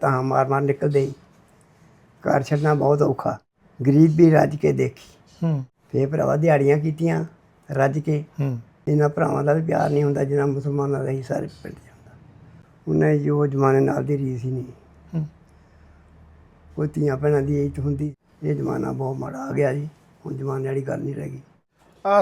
ਤਾਂ ਮਾਰ ਮਾਰ ਨਿਕਲਦੇ ਸੀ ਘਰ ਛੱਡਣਾ ਬਹੁਤ ਔਖਾ। ਗਰੀਬ ਵੀ ਰੱਜ ਕੇ ਦੇਖੀ। ਹੂੰ। ਫੇਰ ਭਰਾਵਾ ਦਿਹਾੜੀਆਂ ਕੀਤੀਆਂ ਰੱਜ ਕੇ। ਹੂੰ। ਇਹਨਾਂ ਭਰਾਵਾਂ ਦਾ ਵੀ ਪਿਆਰ ਨਹੀਂ ਹੁੰਦਾ ਜਿੰਨਾ ਮੁਸਲਮਾਨਾਂ ਦਾ ਹੀ ਸਾਰੇ ਪਿੰਡ 'ਚ ਹੁੰਦਾ। ਉਹਨਾਂ ਦੀ ਜੋ ਜ਼ਮਾਨੇ ਨਾਲ ਦੀ ਰੀਸ ਹੀ ਨਹੀਂ। ਹੂੰ। ਕੋਈ ਧੀਆਂ ਭੈਣਾਂ ਦੀ ਇੱਜ਼ਤ ਹੁੰਦੀ ਇਹ ਜ਼ਮਾਨਾ ਬਹੁਤ ਮਾੜਾ ਆ ਗਿਆ ਜੀ। ਹੁਣ ਜ਼ਮਾਨੇ ਵਾਲੀ ਗੱਲ ਨਹੀਂ ਰਹਿ ਗਈ।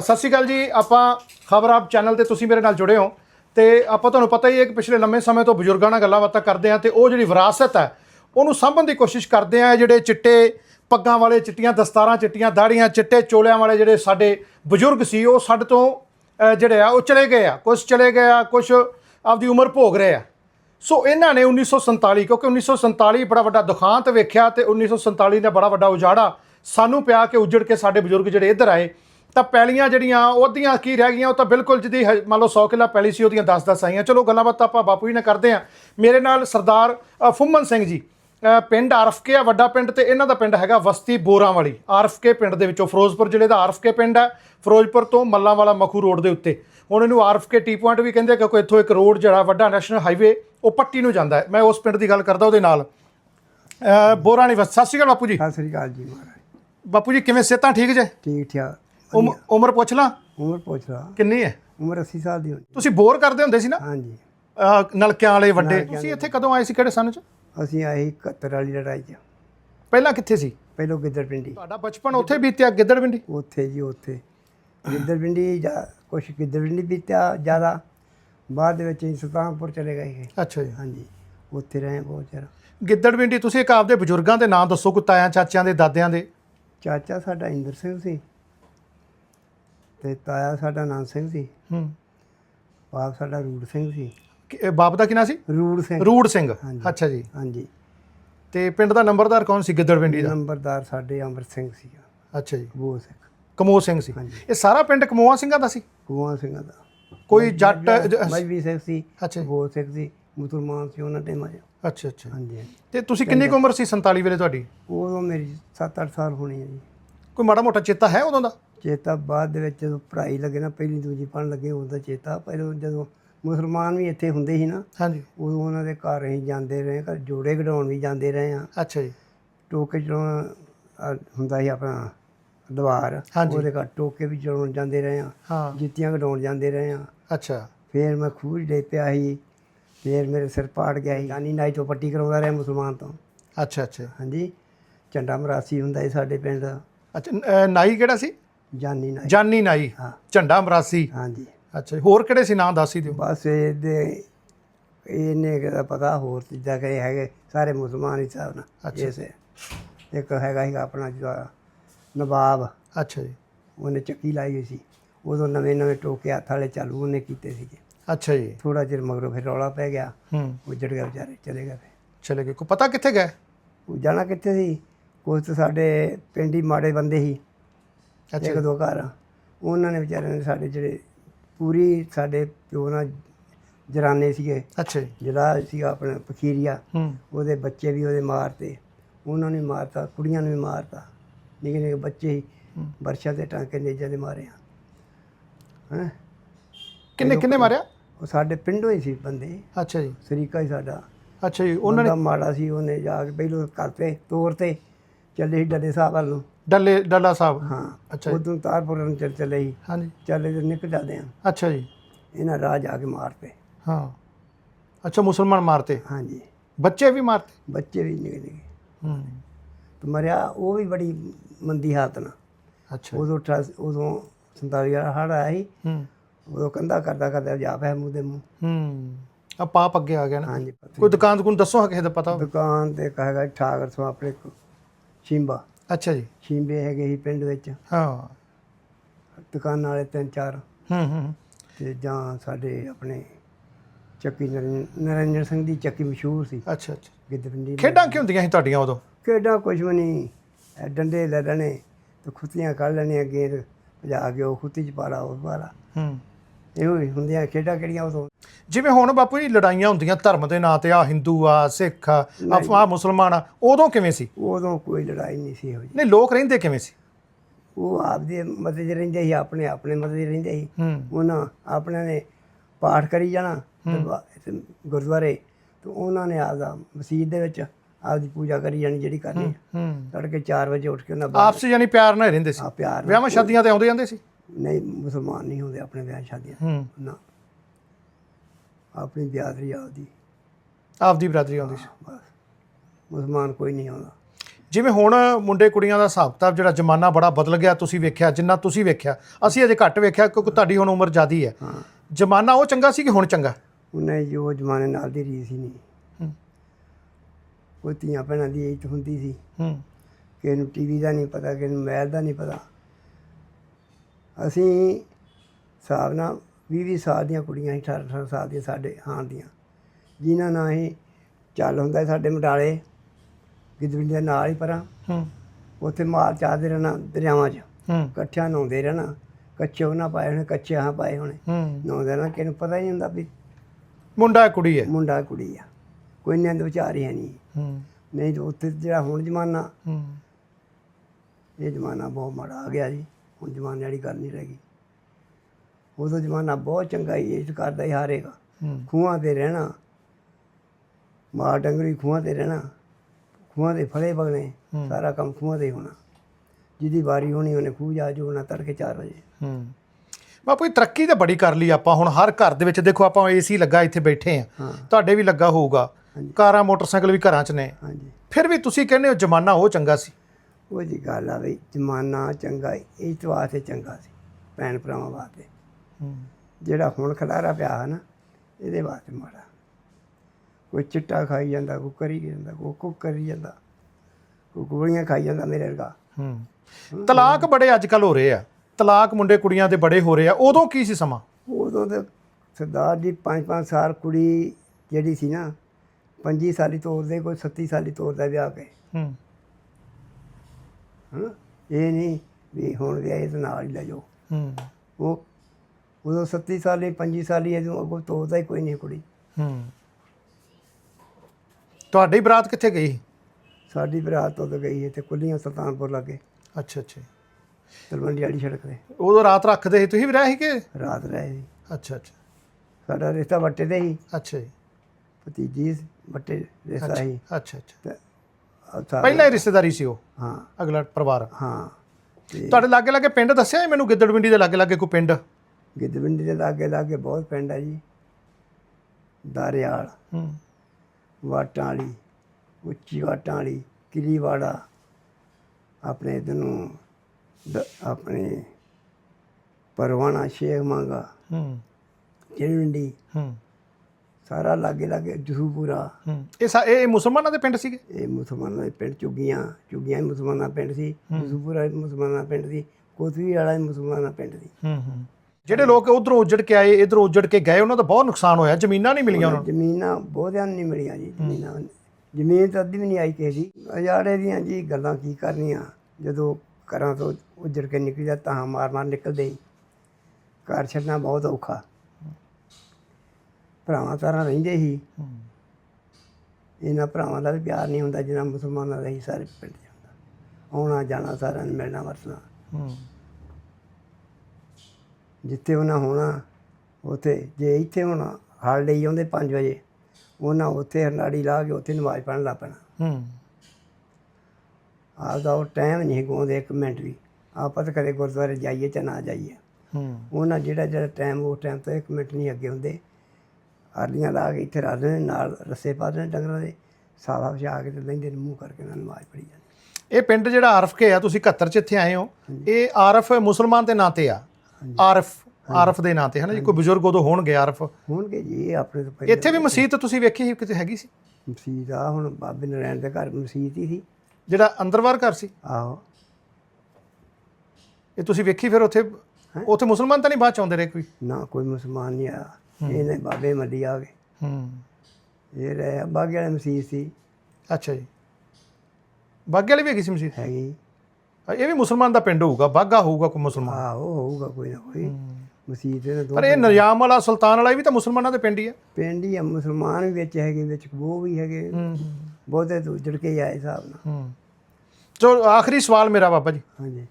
ਸਤਿ ਸ਼੍ਰੀ ਅਕਾਲ ਜੀ। ਆਪਾਂ ਖਬਰ ਆਪ ਚੈਨਲ ਤੇ ਤੁਸੀਂ ਮੇਰੇ ਨਾਲ ਜੁੜੇ ਹੋ। ਤੇ ਆਪਾਂ ਤੁਹਾਨੂੰ ਪਤਾ ਹੀ ਹੈ ਕਿ ਪਿਛਲੇ ਲੰਮੇ ਸਮੇਂ ਤੋਂ ਬਜ਼ੁਰਗਾਂ ਨਾਲ ਗੱਲਾਂ ਬਾਤਾਂ ਕਰਦੇ ਆ ਤੇ ਉਹ ਜਿਹੜੀ ਵਿਰਾਸਤ ਹੈ, ਉਹਨੂੰ ਸਾਂਭਣ ਦੀ ਕੋਸ਼ਿਸ਼ ਕਰਦੇ ਆ ਜਿਹੜੇ ਚਿੱਟੇ ਪੱਗਾਂ ਵਾਲੇ ਚਿੱਟੀਆਂ, ਦਸਤਾਰਾਂ ਚਿੱਟੀਆਂ ਦਾੜੀਆਂ ਚਿੱਟੇ ਚੋਲਿਆਂ ਵਾਲੇ ਜਿਹੜੇ ਸਾਡੇ ਬਜ਼ੁਰਗ ਸੀ, ਉਹ ਸਾਡੇ ਤੋਂ ਜਿਹੜੇ ਆ, ਉਹ ਚਲੇ ਗਏ ਆ। ਕੁਝ ਚਲੇ ਗਏ ਆ ਕੁਝ ਆਪਦੀ ਉਮਰ ਭੋਗ ਰਹੇ ਆ। ਸੋ ਇਹਨਾਂ ਨੇ 1947 ਕਿਉਂਕਿ 1947 ਬੜਾ ਵੱਡਾ ਦੁਖਾਂਤ ਵੇਖਿਆ ਤੇ 1947 ਦਾ ਬੜਾ ਵੱਡਾ ਉਜਾੜਾ ਸਾਨੂੰ ਪਿਆ ਕਿ ਉਜੜ ਕੇ ਸਾਡੇ ਬਜ਼ੁਰਗ ਜਿਹੜੇ ਇੱਧਰ ਆਏ ਤਾਂ ਪੈਲੀਆਂ ਜਿਹੜੀਆਂ ਉਹਦੀਆਂ ਕੀ ਰਹਿ ਗਈਆਂ ਉਹ ਤਾਂ ਬਿਲਕੁਲ ਜਿਹਦੀ ਹ- ਮੰਨ ਲਓ 100 ਕਿੱਲਾ ਪੈਲੀ ਸੀ ਉਹਦੀਆਂ 10-10 ਆਈਆਂ। ਚਲੋ ਗੱਲਾਂ ਬਾਤਾਂ ਆਪਾਂ ਬਾਪੂ ਜੀ ਨਾਲ ਕਰਦੇ ਆ। ਮੇਰੇ ਨਾਲ ਸਰਦਾਰ ਅ, ਫੁੰਮਨ ਸਿੰਘ ਜੀ ਅ, ਪਿੰਡ ਆਰਫਕੇ ਆ ਵੱਡਾ ਪਿੰਡ ਤੇ ਇਹਨਾਂ ਦਾ ਪਿੰਡ ਹੈਗਾ ਵਸਤੀ ਬੋਰਾਂ ਵਾਲੀ ਆਰਫਕੇ ਪਿੰਡ ਦੇ ਵਿੱਚੋਂ ਫਿਰੋਜ਼ਪੁਰ ਜ਼ਿਲ੍ਹੇ ਦਾ ਆਰਫਕੇ ਪਿੰਡ ਹੈ। ਫਿਰੋਜ਼ਪੁਰ ਤੋਂ ਮੱਲਾਂ ਵਾਲਾ ਮਖੂ ਰੋਡ ਦੇ ਉੱਤੇ। ਹੁਣ ਇਹਨੂੰ ਆਰਫਕੇ ਟੀ ਪੁਆਇੰਟ ਵੀ ਕਹਿੰਦੇ ਆ ਕਿਉਂਕਿ ਇੱਥੋਂ ਇੱਕ ਰੋਡ ਜਿਹੜਾ ਵੱਡਾ ਨੈਸ਼ਨਲ ਹਾਈਵੇ ਉਹ ਪੱਟੀ ਨੂੰ ਜਾਂਦਾ ਹੈ। ਮੈਂ ਉਸ ਪਿੰਡ ਦੀ ਗੱਲ ਕਰਦਾ ਉਹਦੇ ਨਾਲ। ਅ, ਬੋਰਾਂ ਵਾਲੀ ਵਸਤੀ ਸਤਿ ਸ਼੍ਰੀ ਅਕਾਲ ਬਾਪੂ ਜੀ। ਸਤਿ ਸ੍ਰੀ ਅਕਾਲ ਜੀ ਮਹਾਰਾਜ। ਬਾਪੂ ਜੀ ਕਿਵੇਂ ਸਿਹਤਾਂ ਠੀਕ ਜੇ? ਠੀਕ ਠਾਕ ਉਮ- ਉਮਰ ਪੁੱਛ ਲਾਂ? ਉਮਰ ਪੁੱਛ ਲਾ। ਕਿੰਨੀ ਹੈ? ਉਮਰ 80 ਸਾਲ ਦੀ ਹੋਣੀ ਤੁਸੀਂ ਬੋਰ ਕਰਦੇ ਹੁੰਦੇ ਸੀ ਨਾ? ਹਾਂਜੀ। ਅਹ ਨਲਕਿਆਂ ਵਾਲੇ ਵੱਡੇ। ਤੁਸੀਂ ਇੱਥੇ ਕਦੋਂ ਆਏ ਸੀ? ਕਿਹੜੇ ਸਨ ਚ? ਅਸੀਂ ਆਏ 71 ਵਾਲੀ ਲੜਾਈ 'ਚ। ਪਹਿਲਾਂ ਕਿੱਥੇ ਸੀ? ਪਹਿਲੋਂ ਗਿੱਦੜ ਪਿੰਡੀ ਤੁਹਾਡਾ ਬਚਪਨ ਉੱਥੇ ਬੀਤਿਆ ਗਿੱਦੜਵਿੰਡੀ ਉੱਥੇ ਜੀ ਉੱਥੇ। ਗਿੱਦੜ ਪਿੰਡੀ ਜਾਂ ਕੁਛ ਗਿੱਦੜ ਪਿੰਡੀ ਬੀਤਿਆ ਜ਼ਿਆਦਾ। ਬਾਅਦ ਦੇ ਵਿੱਚ ਅਸੀਂ ਸੁਲਤਾਨਪੁਰ ਚਲੇ ਗਏ। ਅੱਛਾ ਜੀ। ਹਾਂਜੀ। ਉੱਥੇ ਰਹੇ ਬਹੁਤ ਚਿਰ। ਗਿੱਦੜਵਿੰਡੀ ਤੁਸੀਂ ਇੱਕ ਆਪਦੇ ਬਜ਼ੁਰਗਾਂ ਦੇ ਨਾਂ ਦੱਸੋ ਕੋਈ ਤਾਇਆਂ ਚਾਚਿਆਂ ਦੇ ਦਾਦਿਆਂ ਦੇ। ਚਾਚਾ ਸਾਡਾ ਇੰਦਰ ਸਿੰਘ ਸੀ। ਤੇ ਤਾਇਆ ਸਾਡਾ ਨਾਨ ਸਿੰਘ ਸੀ। ਹੂੰ। ਬਾਪ ਸਾਡਾ ਰੂੜ ਸਿੰਘ ਸੀ। ਕਿ- ਇਹ ਬਾਪ ਦਾ ਕੀ ਨਾਂ ਸੀ? ਰੂੜ ਸਿੰਘ। ਰੂੜ ਸਿੰਘ। ਹਾਂਜੀ। ਅੱਛਾ ਜੀ। ਹਾਂਜੀ। ਤੇ ਪਿੰਡ ਦਾ ਨੰਬਰਦਾਰ ਕੌਣ ਸੀ ਗਿੱਦੜਵਿੰਡੀ ਦਾ? ਨੰਬਰਦਾਰ ਸਾਡੇ ਅੰਮ੍ਰਿਤ ਸਿੰਘ ਸੀ। ਅੱਛਾ ਜੀ। ਕਬੂਰ ਸਿੰਘ। ਕਮੋਹ ਸਿੰਘ ਸੀ। ਹਾਂਜੀ। ਇਹ ਸਾਰਾ ਪਿੰਡ ਕਮੋਹਾ ਸਿੰਘਾਂ ਦਾ ਸੀ? ਕੁਆਂ ਸਿੰਘਾਂ ਦਾ। ਕੋਈ ਜੱਟ ਮਜਬੀ ਸਿੰਘ ਸੀ। ਅੱਛਾ ਜੀ। ਕਬੂਰ ਸਿੰਘ ਸੀ। ਮੁਸਲਮਾਨ ਸੀ ਉਹਨਾਂ ਟਾਈਮਾਂ 'ਚ ਅੱਛਾ ਅੱਛਾ। ਹਾਂਜੀ। ਹਾਂਜੀ। ਤੇ ਤੁਸੀਂ ਕਿੰਨੀ ਕੁ ਉਮਰ ਸੀ? 47 ਵੇਲੇ ਤੁਹਾਡੀ? ਉਦੋਂ ਮੇਰੀ 7-8 ਸਾਲ ਹੋਣੀ ਹੈ ਜੀ। ਕੋਈ ਮਾੜਾ ਮੋਟਾ ਚੇਤਾ ਹੈ ਉਦੋਂ ਦਾ? ਚੇਤਾ ਬਾਅਦ ਦੇ ਵਿੱਚ ਜਦੋਂ ਪੜ੍ਹਾਈ ਲੱਗੇ ਨਾ ਪਹਿਲੀ ਦੂਜੀ ਪੜ੍ਹਨ ਲੱਗੇ ਉਦੋਂ ਚੇਤਾ। ਪਹਿਲਾਂ ਜਦੋਂ ਮੁਸਲਮਾਨ ਵੀ ਇੱਥੇ ਹੁੰਦੇ ਸੀ ਨਾ ਹਾਂਜੀ। ਉਦੋਂ ਉਹਨਾਂ ਦੇ ਘਰ ਅਸੀਂ ਜਾਂਦੇ ਰਹੇ ਘਰ ਜੋੜੇ ਕਢਾਉਣ ਵੀ ਜਾਂਦੇ ਰਹੇ ਆ ਅੱਛਾ ਜੀ। ਟੋਕੇ ਚੜਾਉਣ ਹੁੰਦਾ ਸੀ ਆਪਣਾ ਦਵਾਰ ਹਾਂਜੀ। ਉਹਦੇ ਘਰ ਟੋਕੇ ਵੀ ਚੜਾਉਣ ਜਾਂਦੇ ਰਹੇ ਆ ਹਾਂ। ਜੁੱਤੀਆਂ ਜਾਂਦੇ ਰਹੇ ਆ ਅੱਛਾ। ਫਿਰ ਮੈਂ ਖੂਜ ਡੇ ਪਿਆ ਸੀ। ਫਿਰ ਮੇਰੇ ਸਿਰ ਪਾੜ ਗਿਆ ਸੀ। ਜਾਨੀ ਨਾਈ ਤੋਂ ਪੱਟੀ ਕਰਾਉਂਦਾ ਰਿਹਾ ਮੁਸਲਮਾਨ ਤੋਂ। ਅੱਛਾ ਅੱਛਾ। ਹਾਂਜੀ। ਝੰਡਾ ਮਰਾਸੀ ਹੁੰਦਾ ਸੀ ਸਾਡੇ ਪਿੰਡ। ਅੱਛਾ ਨ- ਅਹ ਨਾਈ ਕਿਹੜਾ ਸੀ? ਜਾਨੀ ਨਾਈ। ਜਾਨੀ ਨਾਈ। ਹਾਂ। ਝੰਡਾ ਮਰਾਸੀ। ਹਾਂਜੀ। ਅੱਛਾ ਜੀ। ਹੋਰ ਕਿਹੜੇ ਸੀ? ਨਾਂ ਦੱਸ ਹੀ ਦਿਓ। ਬਸ ਇਹਦੇ ਇਹਨੇ ਕਿਹਦਾ ਪਤਾ ਹੋਰ ਚੀਜ਼ਾਂ ਕਹੇ ਹੈਗੇ ਸਾਰੇ ਮੁਸਲਮਾਨ ਹੀ ਸਾਹਿਬ ਨਾ ਅੱਛਾ। ਇਸੇ ਇੱਕ ਹੈਗਾ ਸੀਗਾ ਆਪਣਾ ਜਿਹੜਾ ਨਵਾਬ। ਅੱਛਾ ਜੀ। ਉਹਨੇ ਚੱਕੀ ਲਾਈ ਹੋਈ ਸੀ। ਉਦੋਂ ਨਵੇਂ ਨਵੇਂ ਟੋਕੇ ਹੱਥ ਵਾਲੇ ਚਾਲੂ ਉਹਨੇ ਕੀਤੇ ਸੀਗੇ। ਅੱਛਾ ਜੀ। ਥੋੜਾ ਚਿਰ ਮਗਰੋਂ ਫਿਰ ਰੌਲਾ ਪੈ ਗਿਆ। ਹੂੰ। ਉੱਜੜ ਗਿਆ ਵਿਚਾਰੇ ਚਲੇ ਗਏ ਫਿਰ। ਚਲੇ ਗਏ। ਕੋਈ ਪਤਾ ਕਿੱਥੇ ਗਏ? ਉਹ ਜਾਣਾ ਕਿੱਥੇ ਸੀ? ਕੁਝ ਸਾਡੇ ਪਿੰਡ ਹੀ ਮਾੜੇ ਬੰਦੇ ਸੀ। ਅੱਛਾ। ਇੱਕ ਦੋ ਘਰ। ਉਹਨਾਂ ਨੇ ਵਿਚਾਰਿਆਂ ਨੇ ਸਾਡੇ ਜਿਹੜੇ ਪੂਰੀ ਸਾਡੇ ਪਿਓ ਨਾਲ ਜਰਾਨੇ ਸੀਗੇ। ਅੱਛਾ ਜਿਹੜਾ ਸੀਗਾ ਆਪਣਾ ਪਖੀਰੀਆ ਹੂੰ। ਉਹਦੇ ਬੱਚੇ ਵੀ ਉਹਦੇ ਮਾਰਤੇ। ਉਹਨਾਂ ਨੂੰ ਮਾਰਤਾ ਕੁੜੀਆਂ ਨੂੰ ਵੀ ਮਾਰਤਾ। ਨਿੱਕੇ ਨਿੱਕੇ ਬੱਚੇ ਹੀ। ਵਰਸ਼ਾ ਦੇ ਟਾਂਕੇ ਨੇਜਾਂ ਦੇ ਮਾਰੇ ਆ। ਹੈਂ? ਕਿੰਨੇ ਕਿੰਨੇ ਮਾਰਿਆ? ਉਹ ਸਾਡੇ ਪਿੰਡੋਂ ਹੀ ਸੀ ਬੰਦੇ। ਅੱਛਾ ਜੀ। ਸਰੀਕਾ ਹੀ ਸਾਡਾ। ਅੱਛਾ ਜੀ ਉਹਨਾਂ ਨੇ ਮਾੜਾ ਸੀ ਉਹਨੇ ਜਾ ਕੇ ਪਹਿਲੋਂ ਘਰ ਤੇ ਤੋਰ ਤੇ ਚੱਲੇ ਸੀ ਡੱਲੇ ਸਾਹਿਬ ਵੱਲ ਨੂੰ। ਡੱਲੇ ਡੱਲਾ ਸਾਹਿਬ। ਹਾਂ ਅੱਛਾ ਜੀ। ਉਦੋਂ ਤਾਰਪੁਰ ਨੂੰ ਚੱਲ ਚੱਲੇ ਸੀ। ਹਾਂਜੀ। ਚੱਲੇ ਤੇ ਨਿਕਲ ਜਾਂਦੇ ਆ। ਅੱਛਾ ਜੀ। ਇਹਨਾਂ ਰਾਹ ਜਾ ਕੇ ਮਾਰਤੇ। ਹਾਂ। ਅੱਛਾ ਮੁਸਲਮਾਨ ਮਾਰਤੇ? ਹਾਂਜੀ। ਬੱਚੇ ਵੀ ਮਾਰਤੇ? ਬੱਚੇ ਵੀ ਨਿਕਲ ਹੂੰ। ਤੇ ਮਰਿਆ ਉਹ ਵੀ ਬੜੀ ਮੰਦੀ ਹਾਲਤ ਨਾਲ। ਅੱਛਾ ਉਦੋਂ ਉਦੋਂ 47 ਵਾਲਾ ਹੜ ਆਇਆ ਸੀ। ਹੂੰ। ਉਦੋਂ ਕੰਦਾ ਕਰਦਾ ਕਰਦਾ ਜਾ ਪਿਆ ਮੂੰਹ ਦੇ ਮੂੰਹ। ਹੂੰ। ਆ ਪਾਪ ਅੱਗੇ ਆ ਗਿਆ ਨਾ। ਹਾਂਜੀ ਕੋਈ ਦੁਕਾਨ ਦੁਕਾਨ ਦੱਸੋ ਕਿਸੇ ਦਾ ਪਤਾ ਦੁਕਾਨ ਤੇ ਕਹੇਗਾ ਠਾਕਰ ਸੋ ਆਪਣੇ ਸ਼ਿੰਬਾ। ਅੱਛਾ ਜੀ। ਸ਼ਿੰਬੇ ਹੈਗੇ ਸੀ ਪਿੰਡ ਵਿੱਚ। ਹਾਂ। ਦੁਕਾਨਾਂ ਵਾਲੇ ਤਿੰਨ ਚਾਰ। ਹੂੰ ਹੂੰ। ਤੇ ਜਾਂ ਸਾਡੇ ਆਪਣੇ ਚੱਕੀ ਨਰਿੰ- ਨਰਿੰਦਰ ਸਿੰਘ ਦੀ ਚੱਕੀ ਮਸ਼ਹੂਰ ਸੀ। ਅੱਛਾ ਅੱਛਾ। ਗਿੱਦਪਿੰਡੀ ਖੇਡਾਂ ਕੀ ਹੁੰਦੀਆਂ ਸੀ ਤੁਹਾਡੀਆਂ ਉਦੋਂ? ਕਿਹੜਾ ਕੁਛ ਵੀ ਨਹੀਂ। ਡੰਡੇ ਲੈ ਲੈਣੇ ਤੇ ਖੁੱਤੀਆਂ ਕੱਢ ਲੈਣੀਆਂ ਗੇਂਦ ਭਜਾ ਕੇ ਉਹ ਖੁੱਤੀ ਚ ਪਾਲਾ ਉਹ ਪਾਲਾ। ਹੂੰ। ਇਹੋ ਹੀ ਹੁੰਦੀਆਂ ਖੇਡਾਂ ਕਿਹੜੀਆਂ ਉਦੋਂ? ਜਿਵੇਂ ਹੁਣ ਬਾਪੂ ਜੀ ਲੜਾਈਆਂ ਹੁੰਦੀਆਂ ਧਰਮ ਦੇ ਨਾਂ ਤੇ ਆ ਹਿੰਦੂ ਆ ਸਿੱਖ ਆ ਆ ਮੁਸਲਮਾਨ ਆ ਉਦੋਂ ਕਿਵੇਂ ਸੀ? ਉਦੋਂ ਕੋਈ ਲੜਾਈ ਨਹੀਂ ਸੀ ਜਿਹੀ। ਨਹੀਂ ਲੋਕ ਰਹਿੰਦੇ ਕਿਵੇਂ ਸੀ? ਉਹ ਆਪਦੇ ਮਦਦ 'ਚ ਰਹਿੰਦੇ ਸੀ ਆਪਣੇ ਆਪਣੇ 'ਚ ਰਹਿੰਦੇ ਸੀ। ਉਹਨਾਂ ਆਪਣੇ ਨੇ ਪਾਠ ਕਰੀ ਜਾਣਾ ਗੁਰਦੁਆਰੇ ਤੇ ਉਹਨਾਂ ਨੇ ਆਪਦਾ ਮਸਜਿਦ ਦੇ ਵਿੱਚ ਆਪਦੀ ਪੂਜਾ ਕਰੀ ਜਾਣੀ ਜਿਹੜੀ ਕਰਨੀ ਤੜਕੇ 4 ਵਜੇ ਉੱਠ ਕੇ ਉਹਨਾਂ ਆਪਸ ਯਾਨੀ ਪਿਆਰ ਨਾਲ ਰਹਿੰਦੇ ਸੀ? ਆ ਪਿਆਰ ਵਿਆਹਾਂ ਸ਼ਾਦੀਆਂ ਤੇ ਆਉਂਦੇ ਜਾਂਦੇ ਸੀ? ਨਹੀਂ ਮੁਸਲਮਾਨ ਨਹੀਂ ਹੁੰਦੇ ਆਪਣੇ ਵਿਆਹ ਸ਼ਾਦੀਆਂ। ਨਾ। ਆਪਣੀ ਬਿਆਦਰੀ ਆਪਦੀ। ਆਪਦੀ ਬਰਾਦਰੀ ਆਉਂਦੀ ਸੀ। ਬਸ। ਮੁਸਲਮਾਨ ਕੋਈ ਨਹੀਂ ਆਉਂਦਾ। ਜਿਵੇਂ ਹੁਣ ਮੁੰਡੇ ਕੁੜੀਆਂ ਦਾ ਹਿਸਾਬ ਕਿਤਾਬ ਜਿਹੜਾ ਜ਼ਮਾਨਾ ਬੜਾ ਬਦਲ ਗਿਆ ਤੁਸੀਂ ਵੇਖਿਆ ਜਿੰਨਾ ਤੁਸੀਂ ਵੇਖਿਆ ਅਸੀਂ ਅਜੇ ਘੱਟ ਵੇਖਿਆ ਕਿਉਂਕਿ ਤੁਹਾਡੀ ਹੁਣ ਉਮਰ ਜ਼ਿਆਦੀ ਹੈ। ਹਾਂ। ਜ਼ਮਾਨਾ ਉਹ ਚੰਗਾ ਸੀ ਕਿ ਹੁਣ ਚੰਗਾ? ਉਹਨੇ ਜੋ ਜ਼ਮਾਨੇ ਨਾਲ ਦੀ ਰੀਸ ਹੀ ਨਹੀਂ। ਹੂੰ। ਕੋਈ ਧੀਆਂ ਭੈਣਾਂ ਦੀ ਇੱਜ਼ਤ ਹੁੰਦੀ ਸੀ। ਹੂੰ। ਕਿਸੇ ਨੂੰ ਟੀਵੀ ਦਾ ਨਹੀਂ ਪਤਾ ਕਿਸੇ ਨੂੰ ਮੋਬਾਈਲ ਦਾ ਨਹੀਂ ਪਤਾ। ਅਸੀਂ ਹਿਸਾਬ ਨਾਲ 20 ਵੀਹ ਸਾਲ ਦੀਆਂ ਕੁੜੀਆਂ ਸੀ 18 18 ਸਾਲ ਦੀਆਂ ਸਾਡੇ ਹਾਂ ਦੀਆਂ। ਜਿਨ੍ਹਾਂ ਨਾਲ ਹੀ ਚੱਲ ਹੁੰਦਾ ਸੀ ਸਾਡੇ ਮਟਾਲੇ ਗਿੱਦਵਿੰਡੀ ਨਾਲ ਹੀ ਪਰਾਂ। ਹੂੰ। ਉੱਥੇ ਮਾਰ ਚਾਹਦੇ ਰਹਿਣਾ ਦਰਿਆਵਾਂ 'ਚ। ਹੂੰ। ਇਕੱਠਿਆਂ ਨਹਾਉਂਦੇ ਰਹਿਣਾ। ਕੱਚੇ ਉਹਨਾਂ ਪਾਏ ਹੋਣੇ ਕੱਚੇ ਆਹ ਪਾਏ ਹੋਣੇ। ਹੂੰ। ਨਹਾਉਂਦੇ ਰਹਿਣਾ ਕਿਸੇ ਨੂੰ ਪਤਾ ਹੀ ਹੁੰਦਾ ਵੀ ਮੁੰਡਾ ਕੁੜੀ ਹੈ। ਮੁੰਡਾ ਕੁੜੀ ਆ। ਕੋਈ ਨਿੰਦ ਵਿਚਾਰੀ ਹੈ ਨਹੀਂ। ਹੂੰ। ਨਹੀਂ ਤਾਂ ਉੱਥੇ ਜਿਹੜਾ ਹੁਣ ਜ਼ਮਾਨਾ ਹੂੰ। ਇਹ ਜ਼ਮਾਨਾ ਬਹੁਤ ਮਾੜਾ ਆ ਗਿਆ ਜੀ। ਹੁਣ ਜ਼ਮਾਨੇ ਵਾਲੀ ਗੱਲ ਨਹੀਂ ਰਹਿ ਗਈ। ਉਦੋਂ ਜ਼ਮਾਨਾ ਬਹੁਤ ਚੰਗਾ ਹੀ ਇੱਜ਼ਤ ਕਰਦਾ ਹੀ। ਹਾਰੇਗਾ ਖੂਹਾਂ ਤੇ ਰਹਿਣਾ। ਮਾਂ ਡੰਗਰੀ ਖੂਹਾਂ ਤੇ ਰਹਿਣਾ। ਖੂਹਾਂ ਦੇ ਫਲੇ ਬਗਣੇ। ਸਾਰਾ ਕੰਮ ਖੂਹਾਂ ਤੇ ਹੋਣਾ। ਜਿਹਦੀ ਵਾਰੀ ਹੋਣੀ ਉਹਨੇ ਖੂਹ ਜਾ ਜੋਣਾ ਤੜਕੇ 4 ਵਜੇ। ਹੂੰ। ਬਾਪੂ ਤਰੱਕੀ ਤਾਂ ਬੜੀ ਕਰ ਲਈ ਆਪਾਂ ਹੁਣ। ਹਰ ਘਰ ਦੇ ਵਿੱਚ ਦੇਖੋ ਆਪਾਂ ਏਸੀ ਲੱਗਾ ਇੱਥੇ ਬੈਠੇ ਆ। ਤੁਹਾਡੇ ਵੀ ਲੱਗਾ ਹੋਊਗਾ। ਕਾਰਾਂ ਮੋਟਰਸਾਈਕਲ ਵੀ ਘਰਾਂ 'ਚ ਨੇ। ਹਾਂਜੀ। ਫਿਰ ਵੀ ਤੁਸੀਂ ਕਹਿੰਦੇ ਹੋ ਜ਼ਮਾਨਾ ਉਹ ਚੰਗਾ ਸੀ। ਉਹ ਜੀ ਗੱਲ ਆ ਵੀ ਜ਼ਮਾਨਾ ਚੰਗਾ ਸੀ, ਇੱਜ਼ਤ ਵਾਸਤੇ ਚੰਗਾ ਸੀ। ਭੈਣ ਭਰਾਵਾਂ ਵਾਸਤੇ। ਜਿਹੜਾ ਹੁਣ ਖਲਾਰਾ ਪਿਆ ਹੈ ਨਾ ਇਹਦੇ ਵਾਸਤੇ ਮਾੜਾ। ਕੋਈ ਚਿੱਟਾ ਖਾਈ ਜਾਂਦਾ ਕੋਈ ਕਰੀ ਜਾਂਦਾ ਕੋਈ ਕੁੱਕ ਕਰੀ ਜਾਂਦਾ ਕੋਈ ਗੋਲੀਆਂ ਖਾਈ ਜਾਂਦਾ ਮੇਰੇ ਵਰਗਾ। ਹੂੰ। ਤਲਾਕ ਬੜੇ ਅੱਜ ਕੱਲ ਹੋ ਰਹੇ ਆ। ਤਲਾਕ ਮੁੰਡੇ ਕੁੜੀਆਂ ਦੇ ਬੜੇ ਹੋ ਰਹੇ ਆ। ਉਦੋਂ ਕੀ ਸੀ ਸਮਾਂ? ਉਦੋਂ ਤੇ ਸਰਦਾਰ ਜੀ 5-5 ਸਾਲ ਕੁੜੀ ਜਿਹੜੀ ਸੀ ਨਾ 25 ਸਾਲੀ ਤੋਰਦੇ ਕੋਈ 37 ਸਾਲੀ ਤੋਰਦਾ ਵਿਆਹ ਕੇ। ਹੂੰ। ਹਨਾ ਇਹ ਨਹੀਂ ਵੀ ਹੁਣ ਵਿਆਹ ਤੇ ਨਾਲ ਹੀ ਲੈ ਜਾਓ। ਹੂੰ। ਉਹ ਉਦੋਂ 37 ਸਾਲੀ 25 ਸਾਲੀ ਇਹਨੂੰ ਅੱਗੋਂ ਤੋਰਦਾ ਹੀ ਕੋਈ ਨਹੀਂ ਕੁੜੀ। ਹੂੰ। ਤੁਹਾਡੀ ਬਰਾਤ ਕਿੱਥੇ ਗਈ? ਸਾਡੀ ਬਰਾਤ ਤਾਂ ਗਈ ਹੈ ਤੇ ਕੁੱਲੀਆਂ ਸੁਲਤਾਨਪੁਰ ਲੱਗੇ। ਅੱਛਾ ਅੱਛਾ। ਤਲਵੰਡੀ ਵਾਲੀ ਸੜਕ ਤੇ। ਉਦੋਂ ਰਾਤ ਰੱਖਦੇ ਸੀ ਤੁਸੀਂ ਵੀ ਰਹੇ ਸੀ ਕਿ ਰਾਤ ਰਹੇ ਸੀ। ਅੱਛਾ ਅੱਛਾ। ਸਾਡਾ ਰਿਸ਼ਤਾ ਵੱਟੇ ਤੇ ਹੀ ਅੱਛਾ ਜੀ। ਭਤੀਜੀ ਵੱਟੇ ਰਿਸ਼ਤਾ ਹੀ ਅੱਛਾ ਅੱਛਾ। ਪਹਿਲਾਂ ਹੀ ਰਿਸ਼ਤੇਦਾਰੀ ਸੀ ਉਹ? ਹਾਂ। ਅਗਲਾ ਪਰਿਵਾਰ? ਹਾਂ। ਤੁਹਾਡੇ ਲਾਗੇ ਲਾਗੇ ਪਿੰਡ ਦੱਸਿਆ ਮੈਨੂੰ ਗਿੱਦੜਵਿੰਡੀ ਦੇ ਲਾਗੇ ਲਾਗੇ ਕੋਈ ਪਿੰਡ? ਗਿੱਦਵਿੰਡੀ ਦੇ ਲਾਗੇ ਲਾਗੇ ਬਹੁਤ ਪਿੰਡ ਹੈ ਜੀ। ਦਾਰਿਆਲ ਹੂੰ। ਵਾਟਾਂ ਵਾਲੀ ਉੱਚੀ ਵਾਟਾਂ ਵਾਲੀ ਕਿਲੀਵਾੜਾ ਆਪਣੇ ਇੱਧਰ ਨੂੰ ਆਪਣੇ ਪਰਵਾਣਾ ਸ਼ੇਖ ਮੰਗਾ ਹੂੰ। ਚਿੜਵਿੰਡੀ ਹੂੰ। ਸਾਰਾ ਲਾਗੇ ਲਾਗੇ ਜਸੂਪੁਰਾ ਹੂੰ। ਇਹ ਸਾ- ਇਹ ਮੁਸਲਮਾਨਾਂ ਦੇ ਪਿੰਡ ਸੀਗੇ? ਇਹ ਮੁਸਲਮਾਨਾਂ ਦੇ ਪਿੰਡ ਚੁੱਗੀਆਂ ਚੁੱਗੀਆਂ ਮੁਸਲਮਾਨਾਂ ਦਾ ਪਿੰਡ ਸੀ ਜਸੂਪੁਰਾ ਵੀ ਮੁਸਲਮਾਨਾਂ ਦਾ ਪਿੰਡ ਸੀ ਕੋਤਵੀ ਵਾਲਾ ਮੁਸਲਮਾਨਾਂ ਪਿੰਡ ਸੀ। ਹੂੰ ਹੂੰ। ਜਿਹੜੇ ਲੋਕ ਉਧਰੋਂ ਉੱਜੜ ਕੇ ਆਏ ਇਧਰੋਂ ਉੱਜੜ ਕੇ ਗਏ ਉਹਨਾਂ ਦਾ ਬਹੁਤ ਨੁਕਸਾਨ ਹੋਇਆ ਜ਼ਮੀਨਾਂ ਨਹੀਂ ਮਿਲੀਆਂ ਉਹਨਾਂ ਨੂੰ। ਜ਼ਮੀਨਾਂ ਬਹੁਤਿਆਂ ਨੂੰ ਨਹੀਂ ਮਿਲੀਆਂ ਜੀ ਜ਼ਮੀਨਾਂ ਜ਼ਮੀਨ ਤਾਂ ਅੱਧੀ ਵੀ ਨਹੀਂ ਆਈ ਕਿਸੇ ਦੀ। ਅਜਾੜੇ ਦੀਆਂ ਜੀ ਗੱਲਾਂ ਕੀ ਕਰਨੀਆਂ ਜਦੋਂ ਘਰਾਂ ਤੋਂ ਉੱਜੜ ਕੇ ਨਿਕਲਿਆ ਤਾਂ ਮਾਰ ਮਾਰ ਨਿਕਲਦੇ ਘਰ ਛੱਡਣਾ ਬਹੁਤ ਔਖਾ। ਭਰਾਵਾਂ ਤਰ੍ਹਾਂ ਰਹਿੰਦੇ ਸੀ ਹੂੰ। ਇਹਨਾਂ ਭਰਾਵਾਂ ਦਾ ਵੀ ਪਿਆਰ ਨਹੀਂ ਹੁੰਦਾ ਜਿੰਨਾ ਮੁਸਲਮਾਨਾਂ ਦਾ ਹੀ ਸਾਰੇ ਪਿੰਡ ਹੁੰਦਾ। ਆਉਣਾ ਜਾਣਾ ਸਾਰਿਆਂ ਨੂੰ ਮਿਲਣਾ ਵਰਤਣਾ। ਹੂੰ। ਜਿੱਥੇ ਉਹਨਾਂ ਹੋਣਾ ਉਥੇ ਜੇ ਇੱਥੇ ਹੋਣਾ ਹੜ ਲਈ ਆਉਂਦੇ 5 ਵਜੇ ਉਹਨਾਂ ਉੱਥੇ ਹਰਨਾੜੀ ਲਾ ਕੇ ਉੱਥੇ ਨਮਾਜ਼ ਪੜ੍ਹਨ ਲੱਗ ਪੈਣਾ। ਹੂੰ। ਆਪਦਾ ਉਹ ਟਾਈਮ ਨਹੀਂ ਗਾਉਂਦੇ ਇੱਕ ਮਿੰਟ ਵੀ। ਆਪਾਂ ਤਾਂ ਕਦੇ ਗੁਰਦੁਆਰੇ ਜਾਈਏ ਜਾਂ ਨਾ ਜਾਈਏ। ਹੂੰ। ਉਹਨਾਂ ਜਿਹੜਾ ਜਿਹੜਾ ਟਾਈਮ ਉਹ ਟਾਈਮ ਤੋਂ ਇੱਕ ਮਿੰਟ ਨਹੀਂ ਅੱਗੇ ਹੁੰਦੇ। ਆਰਲੀਆਂ ਲਾ ਕੇ ਇੱਥੇ ਰੱਖ ਦਿੰਦੇ ਨਾਲ ਰੱਸੇ ਪਾ ਦਿੰਦੇ ਡੰਗਰਾਂ ਦੇ ਸਾਵਾ ਵਿਛਾ ਕੇ ਤੇ ਲੈਂਦੇ ਨੇ ਮੂੰਹ ਕਰਕੇ ਨਾਲ ਨਮਾਜ਼ ਪੜ੍ਹੀ ਜਾਂਦੀ। ਇਹ ਪਿੰਡ ਜਿਹੜਾ ਆਰਫ ਕੇ ਆ ਤੁਸੀਂ 71 ਚ ਇੱਥੇ ਆਏ ਹੋ ਇਹ ਆਰਫ ਮੁਸਲਮਾਨ ਦੇ ਨਾਂ ਤੇ ਆ। ਆਰਫ ਆਰਫ ਦੇ ਨਾਂ ਤੇ ਹੈ ਨਾ ਜੀ? ਕੋਈ ਬਜ਼ੁਰਗ ਉਦੋਂ ਹੋਣਗੇ ਆਰਫ। ਹੋਣਗੇ ਜੀ ਇਹ ਆਪਣੇ ਤੋਂ ਪਹਿਲਾਂ ਇੱਥੇ ਵੀ ਮਸਜਿਦ ਤੁਸੀਂ ਵੇਖੀ ਸੀ ਕਿਤੇ ਹੈਗੀ ਸੀ? ਮਸੀਤ ਆ ਹੁਣ ਬਾਬੇ ਨਰੈਣ ਦੇ ਘਰ ਮਸੀਤ ਹੀ ਸੀ। ਜਿਹੜਾ ਅੰਦਰਵਾਰ ਘਰ ਸੀ? ਆਹੋ। ਇਹ ਤੁਸੀਂ ਵੇਖੀ ਫਿਰ ਉੱਥੇ? ਉੱਥੇ ਮੁਸਲਮਾਨ ਤਾਂ ਨਹੀਂ ਬਾਅਦ ਚ ਆਉਂਦੇ ਰਹੇ ਕੋਈ? ਨਾ ਕੋਈ ਮੁਸਲਮਾਨ ਨਹੀਂ ਆਇਆ ਇਹਨੇ ਬਾਬੇ ਮੱਲੀ ਆ ਗਏ। ਹੂੰ। ਇਹ ਰਹੇ ਬਾਗੇ ਵਾਲੇ ਮਸੀਤ ਸੀ। ਅੱਛਾ ਜੀ। ਬਾਗੇ ਵਾਲੀ ਵੀ ਹੈਗੀ ਸੀ ਮਸਜਿਦ? ਹੈਗੀ। ਇਹ ਵੀ ਮੁਸਲਮਾਨ ਦਾ ਪਿੰਡ ਹੋਊਗਾ ਬਾਗਾ ਹੋਊਗਾ ਕੋਈ ਮੁਸਲਮਾਨ। ਆਹੋ ਹੋਊਗਾ ਕੋਈ ਨਾ ਕੋਈ। ਮਸੀਤ ਦੇ ਦੋ ਪਰ ਇਹ ਨਿਜ਼ਾਮ ਵਾਲਾ ਸੁਲਤਾਨ ਵਾਲਾ ਵੀ ਤਾਂ ਮੁਸਲਮਾਨਾਂ ਦੇ ਪਿੰਡ ਹੀ ਹੈ ਪਿੰਡ ਹੀ ਆ ਮੁਸਲਮਾਨ ਵੀ ਵਿੱਚ ਹੈਗੇ ਵਿੱਚ ਉਹ ਵੀ ਹੈਗੇ। ਹੂੰ ਬਹੁਤੇ ਤੋਂ ਜੁੜ ਕੇ ਹੀ ਆਏ ਹਿਸਾਬ ਨਾਲ। ਹੂੰ। ਚਲੋ ਆਖਰੀ ਸਵਾਲ ਮੇਰਾ ਬਾਬਾ ਜੀ। ਹਾਂਜੀ।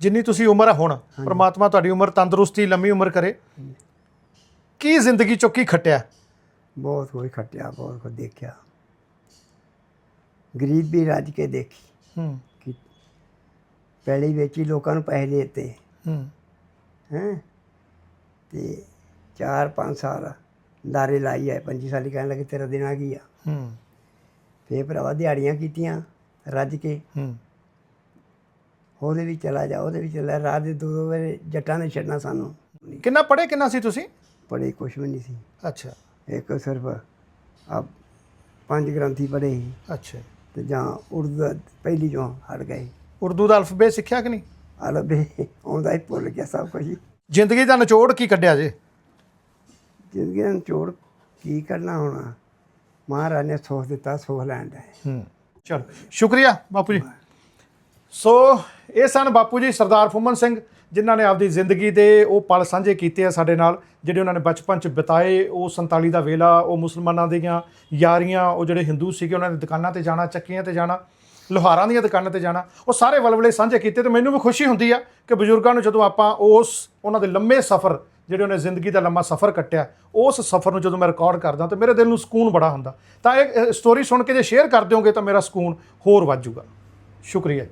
ਜਿੰਨੀ ਤੁਸੀਂ ਉਮਰ ਹੈ ਹੁਣ ਪ੍ਰਮਾਤਮਾ ਤੁਹਾਡੀ ਉਮਰ ਤੰਦਰੁਸਤੀ ਲੰਮੀ ਉਮਰ ਕਰੇ। ਕੀ ਜ਼ਿੰਦਗੀ ਚੋਂ ਕੀ ਖਟਿਆ? ਬਹੁਤ ਕੁਝ ਖੱਟਿਆ ਬਹੁਤ ਕੁਝ ਦੇਖਿਆ। ਗਰੀਬੀ ਰੱਜ ਕੇ ਦੇਖੀ। ਹੂੰ। ਕਿ ਪਹਿਲੀ ਵੇਚੀ ਲੋਕਾਂ ਨੂੰ ਪੈਸੇ ਦੇ ਦਿੱਤੇ। ਹੂੰ। ਹੈਂ? ਤੇ 4-5 ਸਾਲ ਦਾਰੇ ਲਾਈ ਹੈ 25 ਸਾਲੀ ਕਹਿਣ ਲੱਗੇ ਤੇਰਾ ਦਿਨ ਆ ਗਿਆ। ਹੂੰ। ਫੇਰ ਭਰਾਵਾ ਦਿਹਾੜੀਆਂ ਕੀਤੀਆਂ ਰੱਜ ਕੇ। ਹੂੰ। ਉਹਦੇ ਵੀ ਚਲਾ ਜਾ ਉਹਦੇ ਵੀ ਚਲਾ ਰਾਤ ਦੇ ਦੋ ਦੋ ਵਜੇ ਜੱਟਾਂ ਨੇ ਛੱਡਣਾ ਸਾਨੂੰ। ਕਿੰਨਾ ਪੜ੍ਹੇ ਕਿੰਨਾ ਸੀ ਤੁਸੀਂ? ਪੜੇ ਕੁਛ ਵੀ ਨਹੀਂ ਸੀ। ਅੱਛਾ। ਇੱਕ ਸਿਰਫ ਆ ਪੰਜ ਗ੍ਰੰਥੀ ਪੜੇ ਅੱਛਾ। ਤੇ ਜਾਂ ਉਰਦੂ ਪਹਿਲੀ ਜੋ ਹਟ ਗਏ। ਉਰਦੂ ਦਾ ਅਲਫਬੇ ਸਿੱਖਿਆ ਕਿ ਨਹੀਂ? ਅਰਬੇ ਆਉਂਦਾ ਹੀ ਭੁੱਲ ਗਿਆ ਸਭ ਕੁਝ ਹੀ। ਜ਼ਿੰਦਗੀ ਦਾ ਨਿਚੋੜ ਕੀ ਕੱਢਿਆ ਜੇ? ਜ਼ਿੰਦਗੀ ਦਾ ਨਿਚੋੜ ਕੀ ਕਰਨਾ ਹੋਣਾ? ਮਹਾਰਾਜ ਨੇ ਸੋਚ ਦਿੱਤਾ ਸੋਚ ਲੈਣ ਦਾ। ਹੂੰ ਚਲੋ ਸ਼ੁਕਰੀਆ ਬਾਪੂ ਜੀ। ਸੋ ਇਹ ਸਨ ਬਾਪੂ ਜੀ ਸਰਦਾਰ ਫੁੰਮਨ ਸਿੰਘ ਜਿਨ੍ਹਾਂ ਨੇ ਆਪਦੀ ਜ਼ਿੰਦਗੀ ਦੇ ਉਹ ਪਲ ਸਾਂਝੇ ਕੀਤੇ ਆ ਸਾਡੇ ਨਾਲ ਜਿਹੜੇ ਉਹਨਾਂ ਨੇ ਬਚਪਨ ਚ ਬਿਤਾਏ ਉਹ 47 ਦਾ ਵੇਲਾ ਉਹ ਮੁਸਲਮਾਨਾਂ ਦੀਆਂ ਯਾਰੀਆਂ ਉਹ ਜਿਹੜੇ ਹਿੰਦੂ ਸੀਗੇ ਉਹਨਾਂ ਦੀ ਦੁਕਾਨਾਂ ਤੇ ਜਾਣਾ ਚੱਕੀਆਂ ਤੇ ਜਾਣਾ। ਲੋਹਾਰਾਂ ਦੀਆਂ ਦੁਕਾਨਾਂ ਤੇ ਜਾਣਾ। ਉਹ ਸਾਰੇ ਵਲਵਲੇ ਸਾਂਝੇ ਕੀਤੇ ਤੇ ਮੈਨੂੰ ਵੀ ਖੁਸ਼ੀ ਹੁੰਦੀ ਆ ਕਿ ਬਜ਼ੁਰਗਾਂ ਨੂੰ ਜਦੋਂ ਆਪਾਂ ਉਸ, ਉਹਨਾਂ ਦੇ ਲੰਮੇ ਸਫ਼ਰ, ਜਿਹੜੇ ਉਹਨੇ ਜ਼ਿੰਦਗੀ ਦਾ ਲੰਮਾ ਸਫ਼ਰ ਕੱਟਿਆ, ਉਸ ਸਫ਼ਰ ਨੂੰ ਜਦੋਂ ਮੈਂ ਰਿਕਾਰਡ ਕਰਦਾ ਤਾਂ ਮੇਰੇ ਦਿਲ ਨੂੰ ਸਕੂਨ ਬੜਾ ਹੁੰਦਾ। ਤਾਂ ਇਹ ਸਟੋਰੀ ਸੁਣ ਕੇ ਜੇ ਸ਼ੇਅਰ ਕਰ ਦਿਓਗੇ ਤਾਂ ਮੇਰਾ ਸਕੂਨ ਹੋਰ ਵੱਧ ਜਾਊਗਾ। ਸ਼ੁਕਰੀਆ